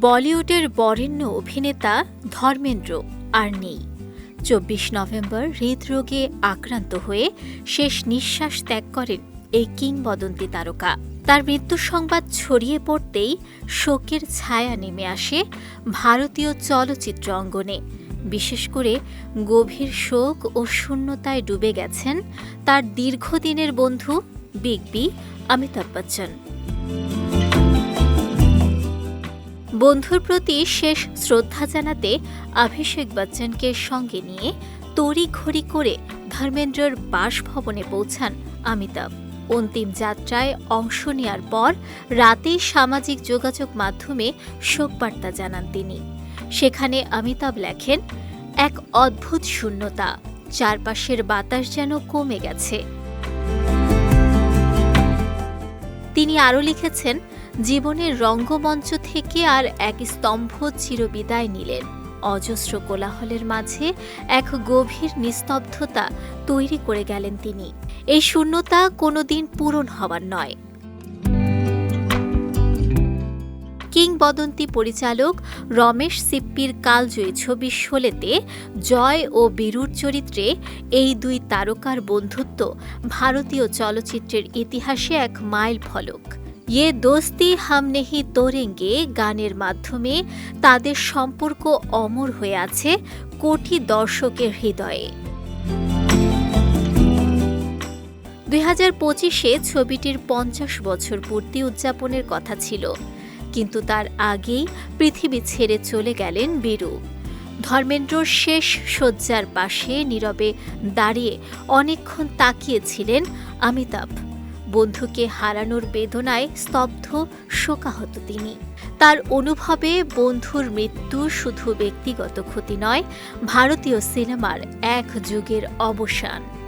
বলিউডের বরেণ্য অভিনেতা ধর্মেন্দ্র আর নেই। চব্বিশ নভেম্বর হৃদরোগে আক্রান্ত হয়ে শেষ নিঃশ্বাস ত্যাগ করেন এই কিংবদন্তি তারকা। তার মৃত্যু সংবাদ ছড়িয়ে পড়তেই শোকের ছায়া নেমে আসে ভারতীয় চলচ্চিত্র অঙ্গনে। বিশেষ করে গভীর শোক ও শূন্যতায় ডুবে গেছেন তার দীর্ঘদিনের বন্ধু বিগ বি অমিতাভ বচ্চন। বন্ধুর প্রতি শেষ শ্রদ্ধা জানাতে অভিষেক বচ্চনকে সঙ্গে নিয়ে তড়িঘড়ি করে ধর্মেন্দ্রর বাসভবনে পৌঁছান অমিতাভ। অন্তিম যাত্রায় অংশ নেওয়ার পর রাতেই সামাজিক যোগাযোগ মাধ্যমে শোকবার্তা জানান তিনি। সেখানে অমিতাভ লেখেন, এক অদ্ভুত শূন্যতা, চারপাশের বাতাস যেন কমে গেছে। তিনি আরও লিখেছেন, জীবনের রঙ্গমঞ্চ থেকে আর এক স্তম্ভ চিরবিদায় নিলেন। অজস্র কোলাহলের মাঝে এক গভীর নিস্তব্ধতা তৈরি করে গেলেন তিনি। এই শূন্যতা কোনোদিন পূরণ হবার নয়। কিংবদন্তি পরিচালক রমেশ সিপ্পির কালজয়ী ছবি শোলেতে জয় ও বীরুর চরিত্রে এই দুই তারকার বন্ধুত্ব ভারতীয় চলচ্চিত্রের ইতিহাসে এক মাইল ফলক। ইয়ে দোস্তি হাম নেহি তোরেঙ্গে গানের মাধ্যমে তাদের সম্পর্ক অমর হয়ে আছে কোটি দর্শকের হৃদয়ে। দুই হাজার পঁচিশে ছবিটির পঞ্চাশ বছর পূর্তি উদযাপনের কথা ছিল। কিন্তু তার আগেই পৃথিবী ছেড়ে চলে গেলেন বীরু। ধর্মেন্দ্রর শেষ শয্যার পাশে নীরবে দাঁড়িয়ে অনেকক্ষণ তাকিয়েছিলেন অমিতাভ বন্ধুকে হারানোর বেদনায় স্তব্ধ, শোকাহত তিনি। তার অনুভবে বন্ধুর মৃত্যু শুধু ব্যক্তিগত ক্ষতি নয়, ভারতীয় সিনেমার এক যুগের অবসান।